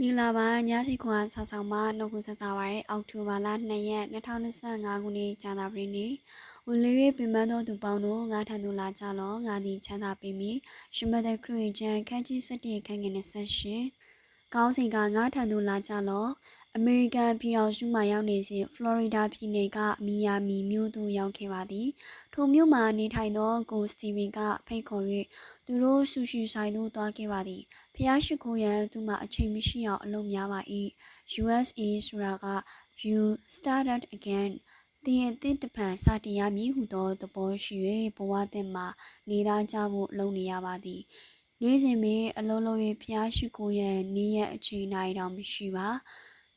မင်္ဂလာပါညစီခွန်ဆောက်ဆောင်မနှုတ်ခွန်းဆက်တာပါရအောက်တိုဘာလ2ရက်2025ခုနှစ်ကြာသပတေးနေ့ဝင်လေးပင်ပန်းသောသူပေါင်းတို့ငါထံသို့လာကြလောငါသည်ချမ်းသာပေမည်ရှမသက်ခရစ်ကျန်ခန်းကြီး7ခန်းငယ်28ကောင်းစဉ်ကငါထံသို့လာကြလော အမေရိကန်ပြည်တော်စုမှရောက်နေစဉ်ဖလော်ရီဒါပြည်နယ်ကမီယာမီမြို့သို့ရောက်ခဲ့ပါသည်ထိုမြို့မှာနေထိုင်သောကိုစတီဗင်ကဖိတ်ခေါ်၍သူတို့ဆူရှီဆိုင်သို့သွားခဲ့ပါသည်ဖျားရှိခိုးရန်သူမှအချိန်မရှိအောင်အလုပ်များပါ၏ USA ဆိုတာက you started again သင်အသစ်တစ်ဖန်စတင်ရမည်ဟုသောသဘောရှိ၍ဘဝသစ်မှာနေသားကြဖို့လုပ်နေရပါသည်နေ့စဉ်ပင်အလုံးလုံး၍ဖျားရှိခိုးရန်နေ့ရက်အချိန်တိုင်းတောင်မရှိပါ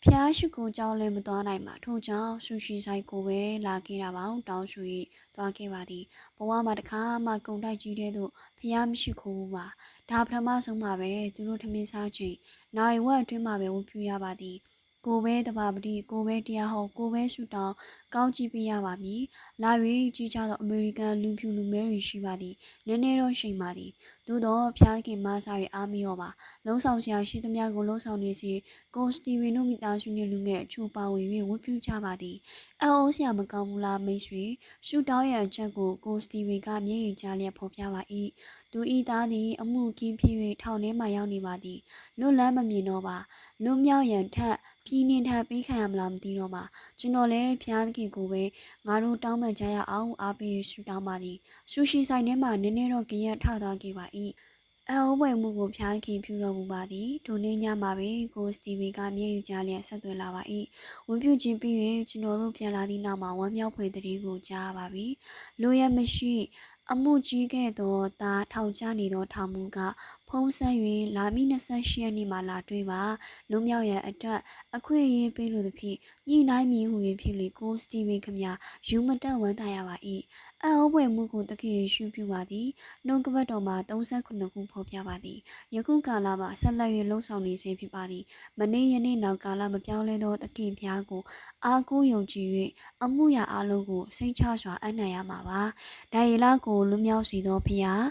ဖျားရှိခိုးကြောင်းလည်းမသွားနိုင်ပါထို့ကြောင့်ဆူရှီဆိုင်ကိုပဲလာခဲ့တာပါတောင်းဆို၍သွားခဲ့ပါသည်ဘဝမှာတစ်ခါမှကုံတိုက်ကြီးတဲ့သို့ဖျားမရှိခိုးဘူးပါဒါပထမဆုံးပါပဲသူတို့ထမင်းစားချိန်နိုင်ဝက်အတွင်းမှာပဲဝပြူရပါသည် ကိုပဲတပါပတိကိုပဲတရားဟောကိုပဲဆူတောင်းကောင်းကြည့်ပေးရပါမည်လာ၍ကြီးကြသောအမေရိကန်လူဖြူလူမဲတွေရှိပါသည်နည်းနည်းတော့ရှိန်ပါသည်သို့တော့ဖျားခင်မစား၍အားမရောပါလုံးဆောင်စရာရှိသမျှကိုလုံးဆောင်နေစီကိုစတီဗင်တို့မိသားစုနှင့်လူငယ်အချို့ပါဝင်၍ဝတ်ပြုကြပါသည်အအိုးစရာမကောင်းဘူးလားမိတ်ဆွေရှူတောင်းရန်ချက်ကိုကိုစတီဗင်ကမျက်ရည်ကျလျက်ဖော်ပြပါ၏သူဤသားသည် အမှုကင်းဖြစ်၍ထောင်ထဲမှရောက်နေပါသည်လွတ်လန်းမမြင်တော့ပါလွတ်မြောက်ရန်ထက် ပြည်နှင်ထပ်ပေးခံရမလားမသိတော့ပါကျွန်တော်လည်းဖျားသခင်ကိုပဲငါတို့တောင်းပန်ကြရအောင်အားပေးရှူတောင်းပါသည်ဆူရှီဆိုင်ထဲမှာနည်းနည်းတော့ကြရက်ထသွားခဲ့ပါ၏အအုပ်ပွဲမှုကိုဖျားခင်ပြုတော်မူပါသည်ဒိုနေ့ညမှာပဲကိုစတီဗီကမျက်ရည်ကျလျက်ဆက်သွယ်လာပါ၏ဝန်ပြုခြင်းပြီးရင်ကျွန်တော်တို့ပြန်လာသည့်နောက်မှာဝမ်းမြောက်ဖွယ်တည်းကိုကြားပါပြီလိုရမရှိ အမှုကြီးခဲ့သောသားထောင်ချနေသောထောင်မူကဖုံးဆက်၍လာမီ28ရက်နေ့မှလာတွေ့ပါလွမြောက်ရန်အတွက်အခွင့်အရေးပေးလိုသဖြင့်ညှိနှိုင်းမည်ဟု၍ဖြစ်လေကိုစတီဗင်ခမယူမတက်ဝမ်းသာရပါ၏အအုပ်ပွဲမှုကိုတခင်ရှုပြုပါသည်နှုတ်ကပတ်တော်မှာ39ခုဖော်ပြပါသည်ယခုကာလမှာဆက်လက်၍လှုံ့ဆော်နေစေဖြစ်ပါသည်မနေ့ယနေ့နောက်ကာလမပြောင်းလဲသောတခင်ဖျားကိုအားကိုးယုံကြည်၍အမှုရာအလုံးကိုစိတ်ချစွာအနံ့ရမှာပါဒါရီလာကိုလွမြောက်စေသောဖျား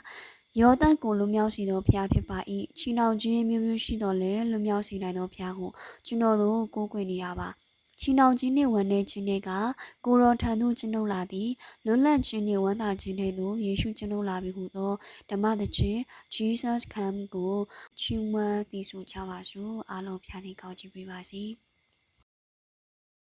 ယောသတ်ကိုလွမြောက်စေသောဖျားဖြစ်ပါ၏ချီနှောင်ခြင်းမျိုးမျိုးရှိတော်လဲလွမြောက်စေနိုင်သောဖျားကိုကျွန်တော်တို့ကိုးကွယ်နေတာပါချီနှောင်ခြင်းနှင့်ဝမ်းနည်းခြင်းတွေကကိုရောထံသို့ကျွန်ုပ်လာသည်လွတ်လပ်ခြင်းနှင့်ဝမ်းသာခြင်းတွေသို့ယေရှုကျွန်ုပ်လာပြီဟုသောဓမ္မသခြင်း Jesus come ကိုချီးမွမ်းတည်ဆိုကြပါစို့အားလုံးဖျားသည့်ကောင်းချီးပေးပါစေ။